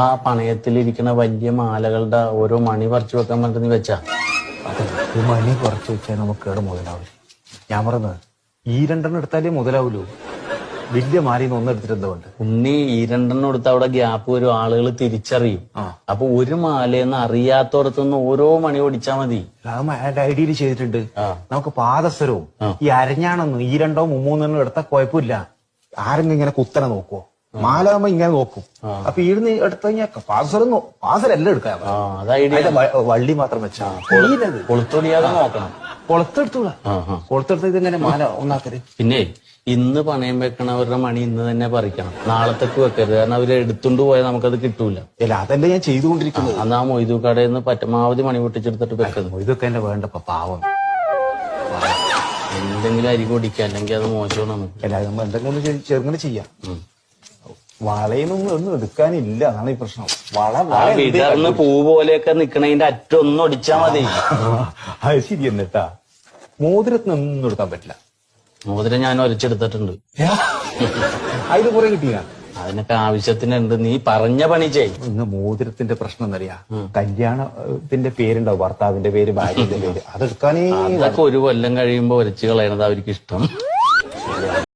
ആ പണയത്തിലിരിക്കുന്ന വലിയ മാലകളുടെ ഓരോ മണി പറിച്ചു വെക്കാൻ പറ്റുന്ന നീ വെച്ചാ? ഈ മണി കുറച്ച് വെച്ചാൽ നമുക്ക് കേട് മുതലാവില്ല. ഞാൻ പറഞ്ഞത് ഈ രണ്ടെണ്ണം എടുത്താലേ മുതലാവൂലൂ വലിയ മാലിന്ന് ഒന്ന് എടുത്തിട്ട് എന്തുകൊണ്ട് ഉണ്ണി ഈ രണ്ടെണ്ണം എടുത്ത് അവിടെ ഗ്യാപ്പ് വരും ആളുകൾ തിരിച്ചറിയും. അപ്പൊ ഒരു മാലയെന്ന് അറിയാത്തോടത്തുനിന്ന് ഓരോ മണി ഓടിച്ചാ മതി. അത് ഐഡിയയിൽ ചെയ്തിട്ടുണ്ട്. നമുക്ക് പാദസരവും ഈ അരഞ്ഞാണെന്ന് ഈ രണ്ടോ മൂന്നെണ്ണോ എടുത്താൽ കുഴപ്പമില്ല. ആരെങ്കിലും ഇങ്ങനെ കുത്തനെ നോക്കുവോ? മാലാകുമ്പോ ഇങ്ങനെ നോക്കും. അപ്പൊ ഇവിടുന്ന് എടുത്തു കഴിഞ്ഞാൽ പാദസരം നോ- പാദസരം എല്ലാം എടുക്കാം ആ അത് ഐഡിയ അതിന്റെ വ- വള്ളി മാത്രം വെച്ചാ. കൊളുത്തെടുത്തുള്ള കൊളുത്തൊടിയാതെ നോക്കണം. കൊളത്തെടുത്തൂടാ. കൊളത്തെടുത്ത് ഇതിങ്ങനെ മാല ഒന്നാക്കരുത് പിന്നെ ഇന്ന് പണയം വെക്കണവരുടെ മണി ഇന്ന് തന്നെ പറിക്കണം. നാളത്തേക്ക് വെക്കരുത്. കാരണം അവർ എടുത്തുകൊണ്ട് പോയാൽ നമുക്കത് കിട്ടൂല. അല്ല അതല്ലേ ഞാൻ ചെയ്തുകൊണ്ടിരിക്കുന്നത്. അന്ന് ആ മൊയ്തു കടയിൽ നിന്ന് പരമാവധി മണി പൊട്ടിച്ചെടുത്തിട്ട് വെക്കുന്നത് മൊയ്തൊക്കെ എന്നെ വേണ്ട പാവം. എന്തെങ്കിലും അരി പൊടിക്കുക അല്ലെങ്കിൽ അത് മോശമാണ് നമുക്ക്. എന്തെങ്കിലും ചെറുങ്ങനെ ചെയ്യാം. വളയിലൊന്നും ഒന്നും എടുക്കാനില്ല. അതാണ് ഈ പ്രശ്നം. വള വള എന്ത് വിടർന്ന് പൂ പോലെയൊക്കെ നിക്കണതിന്റെ അറ്റം ഒന്ന് ഒടിച്ചാ മതി. അത് ശരി എന്നിട്ടാ മോതിരത്തിനൊന്നും എടുക്കാൻ പറ്റില്ല. മോതിരം ഞാൻ ഒരച്ചെടുത്തിട്ടുണ്ട്. അതിന് കുറെ കിട്ടിയ അതിനൊക്കെ ആവശ്യത്തിനുണ്ട്. നീ പറഞ്ഞ പണി ചെയ്. ഇന്ന് മോതിരത്തിന്റെ പ്രശ്നം എന്നറിയാ. കല്യാണത്തിന്റെ പേരുണ്ടാവും. ഭർത്താവിന്റെ പേര് ഭാര്യന്റെ പേര്. അതെടുക്കാനേ അതൊക്കെ ഒരു കൊല്ലം കഴിയുമ്പോ ഒരച്ച് കളയണത് അവർക്ക് ഇഷ്ടം